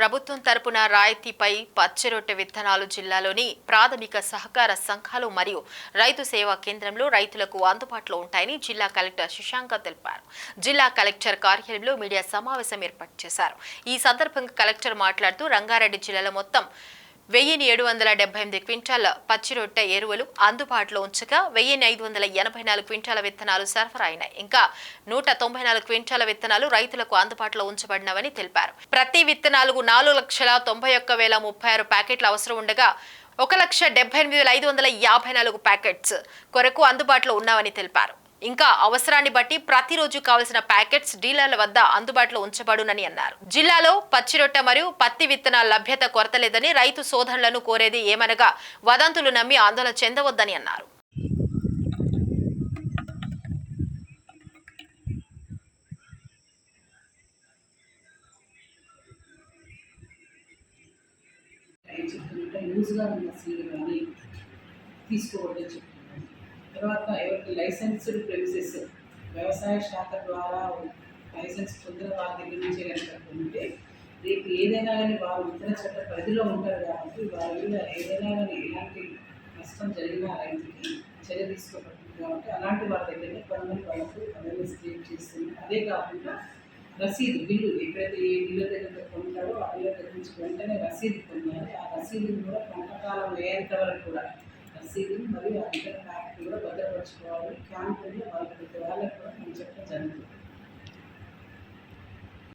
ప్రభుత్వం తరపున రాయితీపై పచ్చిరొట్టె విత్తనాలు జిల్లాలోని ప్రాథమిక సహకార సంఘాలు మరియు రైతు సేవా కేంద్రంలో రైతులకు అందుబాటులో ఉంటాయని జిల్లా కలెక్టర్ శశాంక తెలిపారు. జిల్లా కలెక్టర్ కార్యాలయంలో మీడియా సమావేశం ఏర్పాటు చేశారు. ఈ సందర్భంగా కలెక్టర్ మాట్లాడుతూ రంగారెడ్డి జిల్లాలో మొత్తం వెయ్యిన్ని ఏడు వందల డెబ్బై ఎనిమిది క్వింటాల పచ్చిరొట్టె ఎరువులు అందుబాటులో ఉంచగా వెయ్యిన్ని ఐదు వందల ఎనభై నాలుగు క్వింటాల విత్తనాలు సరఫరా అయినాయి ఇంకా నూట తొంభై నాలుగు క్వింటాల విత్తనాలు రైతులకు అందుబాటులో ఉంచబడినవని తెలిపారు. ప్రతి విత్తనాలకు నాలుగు లక్షల తొంభై ఒక్క వేల ముప్పై ఆరు ప్యాకెట్లు అవసరం ఉండగా ఒక లక్ష డెబ్బై ఎనిమిది వేల ఐదు వందల యాభై నాలుగు ప్యాకెట్స్ కొరకు అందుబాటులో ఉన్నావని తెలిపారు. ఇంకా అవసరాన్ని బట్టి ప్రతిరోజు కావలసిన ప్యాకెట్స్ డీలర్ల వద్ద అందుబాటులో ఉంచబడునని అన్నారు. జిల్లాలో పచ్చిరొట్ట మరియు పత్తి విత్తనాల లభ్యత కొరత లేదని రైతు సోదరులను కోరేది ఏమనగా వదంతులు నమ్మి ఆందోళన చెందవద్దని అన్నారు. ఏం తర్వాత ఎవరికి లైసెన్స్డ్ ప్రెమిసెస్ వ్యవసాయ శాఖ ద్వారా లైసెన్స్ పొందిన వారి దగ్గర నుంచి కనుక ఉంటే రేపు ఏదైనా కానీ వారు విత్తన చట్ట పరిధిలో ఉంటారు కాబట్టి వారి మీద ఏదైనా కానీ ఎలాంటి నష్టం జరిగినా రైతుకి చర్య తీసుకోబడుతుంది కాబట్టి అలాంటి వారి దగ్గరనే పనులు వాళ్ళకు అవేర్నెస్ క్రియేట్ చేస్తుంది. అదే కాకుండా రసీదు బిల్లు ఎక్కడైతే ఏ డీలర్ దగ్గర కొంటారో ఆ డీలర్ దగ్గర నుంచి వెంటనే రసీదు పొందాలి. ఆ రసీదుని కూడా పంటకాలం అయ్యేంత వరకు కూడా రసీదుని మరియు అంతర్ ఇతర కూడా భద్రపరచుకోవాలి. క్యాంపుల్లో వాళ్ళకి వాళ్ళకి కూడా మనం చెప్పడం జరుగుతుంది.